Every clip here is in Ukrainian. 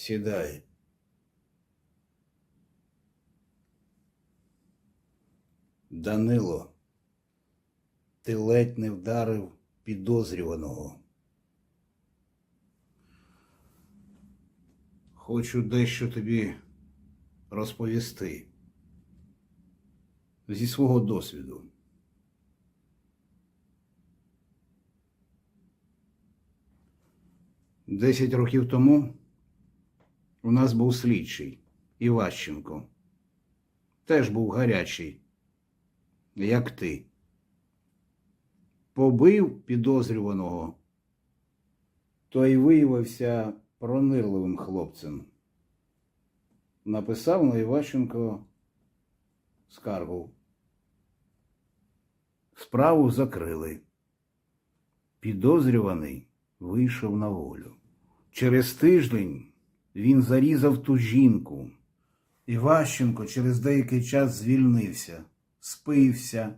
Сідай. Данило, ти ледь не вдарив підозрюваного. Хочу дещо тобі розповісти зі свого досвіду. Десять років тому у нас був слідчий Іващенко. Теж був гарячий, як ти. Побив підозрюваного, той виявився пронирливим хлопцем. Написав на Іващенко скаргу. Справу закрили. Підозрюваний вийшов на волю. Через тиждень він зарізав ту жінку. Іващенко через деякий час звільнився, спився.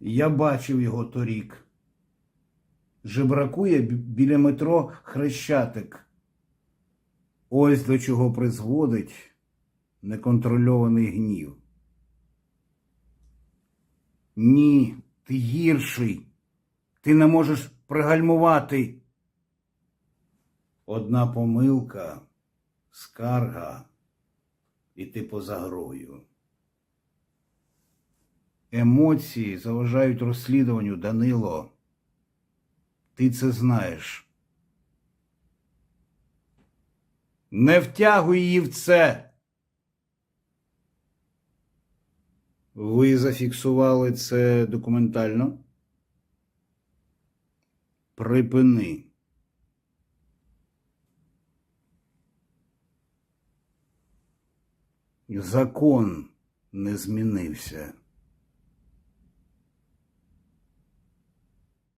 Я бачив його торік. Жебракує біля метро Хрещатик. Ось до чого призводить неконтрольований гнів. Ні, ти гірший. Ти не можеш пригальмувати. Одна помилка, скарга, і ти поза грою. Емоції заважають розслідуванню, Данило. Ти це знаєш. Не втягуй її в це. Ви зафіксували це документально? Припини. Закон не змінився.